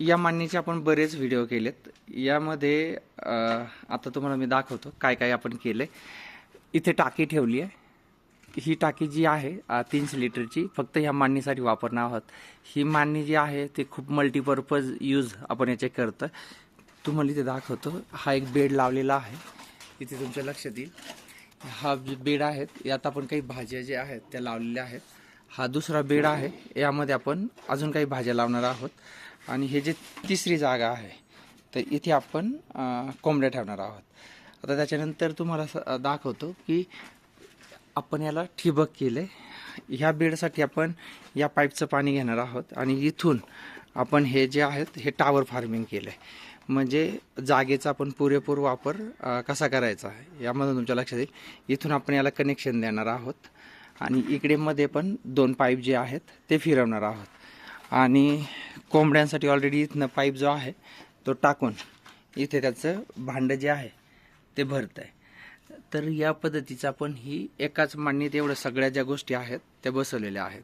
या मांडणीचे आपण बरेच व्हिडिओ केलेत. यामध्ये आता तुम्हाला मी दाखवतो काय काय आपण केलं इथे टाकी ठेवली आहे. ही टाकी जी आहे तीनशे लिटरची फक्त ह्या मांडणीसाठी वापरणार आहोत. ही मांडणी जी आहे ते खूप मल्टीपर्पज यूज आपण याचे करतं तुम्हाला इथे दाखवतो. हा एक बेड लावलेला आहे. इथे तुमच्या लक्षात येईल. हा जे बेड आहेत यात आपण काही भाज्या ज्या आहेत त्या लावलेल्या आहेत. हा दुसरा बेड आहे. यामध्ये आपण अजून काही भाज्या लावणार आहोत. आणि हे जे तिसरी जागा आहे तर इथे आपण कोंबड्या ठेवणार आहोत. आता त्याच्यानंतर तुम्हाला दाखवतो की आपण याला ठिबक केले. ह्या बेडसाठी आपण या पाईपचं पाणी घेणार आहोत आणि इथून आपण हे जे आहेत हे टावर फार्मिंग केलं. आहे म्हणजे जागेचा आपण पुरेपूर वापर कसा करायचा यामधून तुमच्या लक्षात येईल. इथून आपण याला कनेक्शन देणार आहोत आणि इकडेमध्ये पण दोन पाईप जे आहेत ते फिरवणार आहोत. आणि कोंबड्यांसाठी ऑलरेडी इथनं पाईप जो आहे तो टाकून इथे त्याचं भांडं जे आहे ते भरत आहे. तर या पद्धतीचं आपण ही एकाच मांडणीत एवढं सगळ्या ज्या गोष्टी आहेत त्या बसवलेल्या आहेत.